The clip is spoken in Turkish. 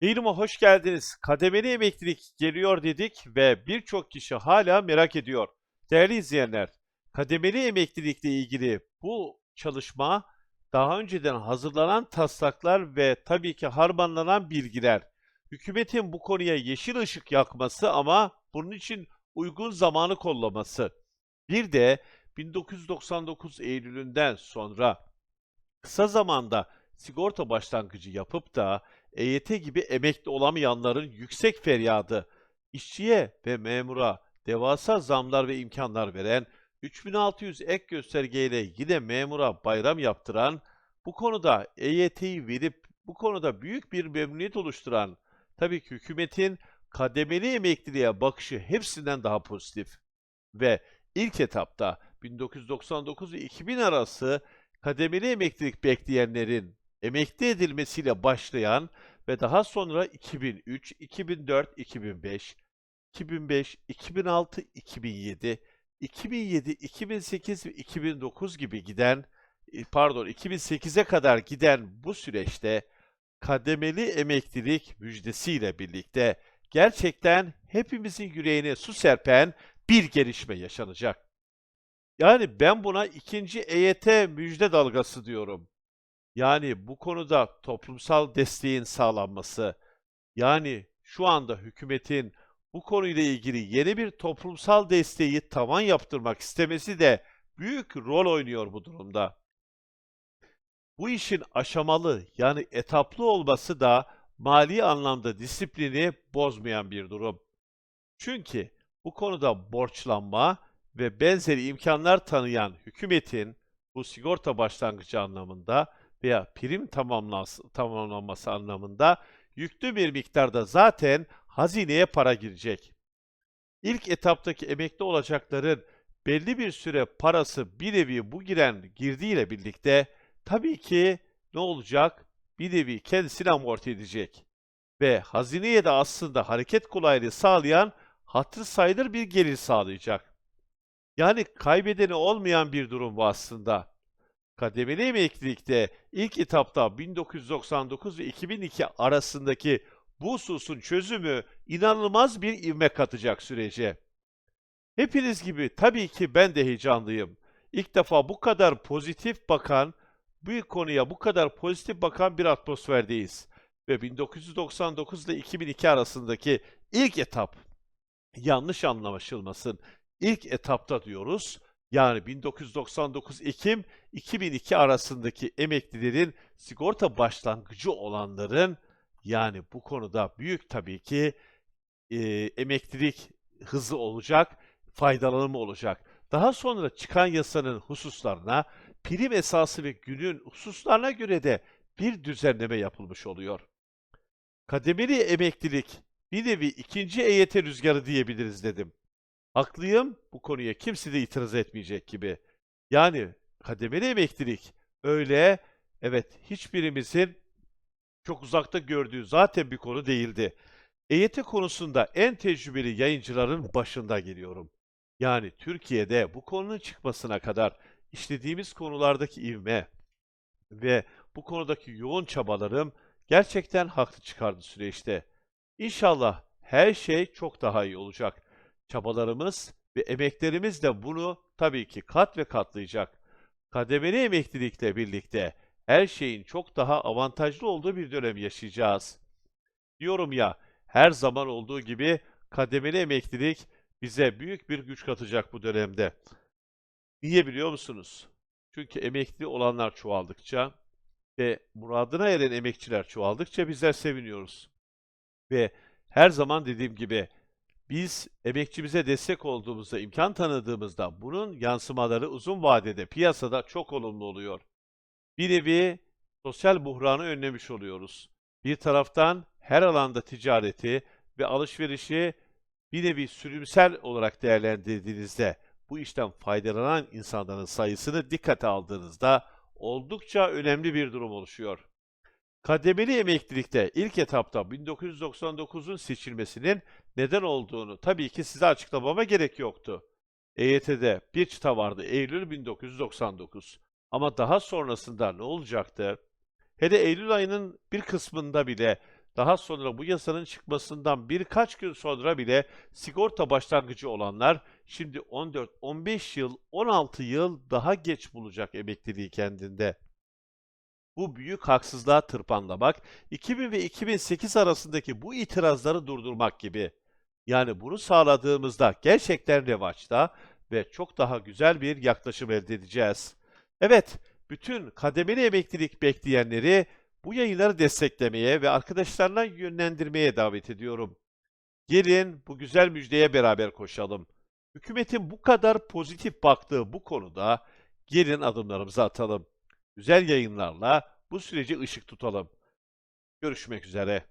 Eğilim'e hoş geldiniz. Kademeli emeklilik geliyor dedik ve birçok kişi hala merak ediyor. Değerli izleyenler, kademeli emeklilikle ilgili bu çalışma daha önceden hazırlanan taslaklar ve tabii ki harmanlanan bilgiler. Hükümetin bu konuya yeşil ışık yakması ama bunun için uygun zamanı kollaması. Bir de 1999 Eylül'ünden sonra kısa zamanda sigorta başlangıcı yapıp da EYT gibi emekli olamayanların yüksek feryadı, işçiye ve memura devasa zamlar ve imkanlar veren, 3600 ek göstergeyle yine memura bayram yaptıran, bu konuda EYT'yi verip bu konuda büyük bir memnuniyet oluşturan, tabii ki hükümetin kademeli emekliliğe bakışı hepsinden daha pozitif. Ve ilk etapta 1999 ve 2000 arası kademeli emeklilik bekleyenlerin emekli edilmesiyle başlayan ve daha sonra 2003, 2004, 2005, 2005, 2006, 2007, 2007, 2008 ve 2009 gibi giden, e, pardon 2008'e kadar giden bu süreçte kademeli emeklilik müjdesiyle birlikte gerçekten hepimizin yüreğine su serpen bir gelişme yaşanacak. Yani ben buna ikinci EYT müjde dalgası diyorum. Yani bu konuda toplumsal desteğin sağlanması, yani şu anda hükümetin bu konuyla ilgili yeni bir toplumsal desteği tavan yaptırmak istemesi de büyük rol oynuyor bu durumda. Bu işin aşamalı yani etaplı olması da mali anlamda disiplini bozmayan bir durum. Çünkü bu konuda borçlanma ve benzeri imkanlar tanıyan hükümetin bu sigorta başlangıcı anlamında veya prim tamamlanması, anlamında yüklü bir miktarda zaten hazineye para girecek. İlk etaptaki emekli olacakların belli bir süre parası bir nevi bu giren girdiyle birlikte tabii ki ne olacak? Bir nevi kendisini amorti edecek. Ve hazineye de aslında hareket kolaylığı sağlayan hatır sayılır bir gelir sağlayacak. Yani kaybedeni olmayan bir durum bu aslında. Kademeli emeklilikte ilk etapta 1999 ve 2002 arasındaki bu hususun çözümü inanılmaz bir ivme katacak sürece. Hepiniz gibi tabii ki ben de heyecanlıyım. İlk defa bu kadar pozitif bakan, bu konuya bu kadar pozitif bakan bir atmosferdeyiz. Ve 1999 ile 2002 arasındaki ilk etap, yanlış anlaşılmasın, ilk etapta diyoruz. Yani 1999 Ekim 2002 arasındaki emeklilerin sigorta başlangıcı olanların yani bu konuda büyük tabii ki e, emeklilik hızı olacak, faydalanımı olacak. Daha sonra çıkan yasanın hususlarına, prim esası ve günün hususlarına göre de bir düzenleme yapılmış oluyor. Kademeli emeklilik bir nevi ikinci EYT rüzgarı diyebiliriz dedim. Haklıyım, bu konuya kimse de itiraz etmeyecek gibi. Yani kademeli emeklilik öyle, evet hiçbirimizin çok uzakta gördüğü zaten bir konu değildi. EYT konusunda en tecrübeli yayıncıların başında geliyorum. Yani Türkiye'de bu konunun çıkmasına kadar işlediğimiz konulardaki ivme ve bu konudaki yoğun çabalarım gerçekten haklı çıkardı süreçte. İnşallah her şey çok daha iyi olacak. Çabalarımız ve emeklerimiz de bunu tabii ki kat ve katlayacak. Kademeli emeklilikle birlikte her şeyin çok daha avantajlı olduğu bir dönem yaşayacağız. Diyorum ya, her zaman olduğu gibi kademeli emeklilik bize büyük bir güç katacak bu dönemde. Niye biliyor musunuz? Çünkü emekli olanlar çoğaldıkça ve muradına eren emekçiler çoğaldıkça bizler seviniyoruz. Ve her zaman dediğim gibi biz emekçimize destek olduğumuzda, imkan tanıdığımızda bunun yansımaları uzun vadede piyasada çok olumlu oluyor. Bir nevi sosyal buhranı önlemiş oluyoruz. Bir taraftan her alanda ticareti ve alışverişi bir nevi sürümsel olarak değerlendirdiğinizde bu işten faydalanan insanların sayısını dikkate aldığınızda oldukça önemli bir durum oluşuyor. Kademeli emeklilikte ilk etapta 1999'un seçilmesinin neden olduğunu tabii ki size açıklamama gerek yoktu. EYT'de bir çıta vardı Eylül 1999. Ama daha sonrasında ne olacaktı? Hele Eylül ayının bir kısmında bile daha sonra bu yasanın çıkmasından birkaç gün sonra bile sigorta başlangıcı olanlar şimdi 14, 15 yıl, 16 yıl daha geç bulacak emekliliği kendinde. Bu büyük haksızlığa tırpanlamak, 2000 ve 2008 arasındaki bu itirazları durdurmak gibi. Yani bunu sağladığımızda gerçekten revaçta ve çok daha güzel bir yaklaşım elde edeceğiz. Evet, bütün kademeli emeklilik bekleyenleri bu yayınları desteklemeye ve arkadaşlarına yönlendirmeye davet ediyorum. Gelin bu güzel müjdeye beraber koşalım. Hükümetin bu kadar pozitif baktığı bu konuda gelin adımlarımızı atalım. Güzel yayınlarla bu süreci ışık tutalım. Görüşmek üzere.